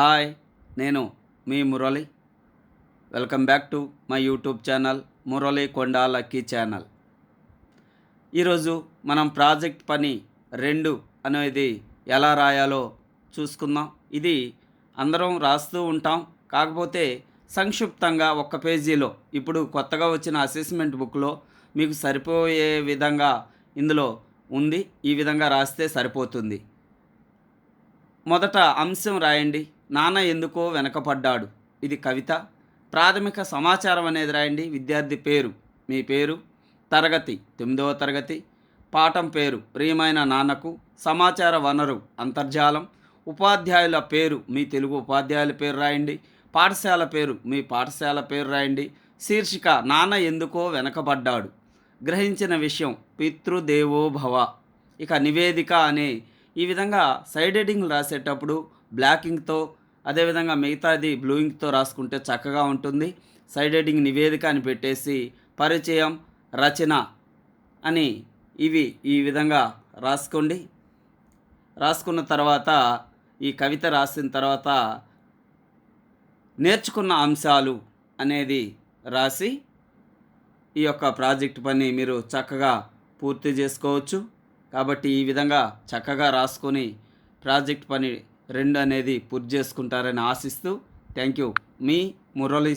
Hi నేను మీ Murali. Welcome back to my YouTube channel Murali Konda lucky channel. ఈరోజు మనం project పని రెండు అనేది ఎలా రాయాలో చూసుకుందాం. ఇది అందరం రాస్తూ ఉంటాం కాకపోతే సంక్షిప్తంగా ఒక్క పేజీలో ఇప్పుడు కొత్తగా వచ్చిన అసెస్మెంట్ బుక్లో మీకు సరిపోయే విధంగా ఇందులో ఉంది ఈ విధంగా రాస్తే సరిపోతుంది. మొదట అంశం రాయండి. నాన్న ఎందుకో వెనకపడ్డాడు. ఇది కవిత. ప్రాథమిక సమాచారం అనేది రాయండి. విద్యార్థి పేరు. మీ పేరు. తరగతి. తొమ్మిదవ తరగతి. పాఠం పేరు. ప్రియమైన నాన్నకు. సమాచార వనరు. అంతర్జాలం. ఉపాధ్యాయుల పేరు. మీ తెలుగు ఉపాధ్యాయుల పేరు రాయండి. పాఠశాల పేరు. మీ పాఠశాల పేరు రాయండి. శీర్షిక. నాన్న ఎందుకో వెనకబడ్డాడు. గ్రహించిన విషయం. పితృదేవోభవ. ఇక నివేదిక అనే ఈ విధంగా సైడ్ ఎడింగ్ రాసేటప్పుడు బ్లాకింగ్తో అదేవిధంగా మిగతాది బ్లూయింగ్తో రాసుకుంటే చక్కగా ఉంటుంది. సైడ్ హెడ్డింగ్ నివేదిక అని పెట్టేసి పరిచయం రచన అని ఇవి ఈ విధంగా రాసుకోండి. రాసుకున్న తర్వాత ఈ కవిత రాసిన తర్వాత నేర్చుకున్న అంశాలు అనేది రాసి ఈ యొక్క ప్రాజెక్ట్ పని మీరు చక్కగా పూర్తి చేసుకోవచ్చు. కాబట్టి ఈ విధంగా చక్కగా రాసుకొని ప్రాజెక్ట్ పని రెండు అనేది పూర్తి చేసుకుంటారని ఆశిస్తూ థ్యాంక్ యూ. మీ మురళి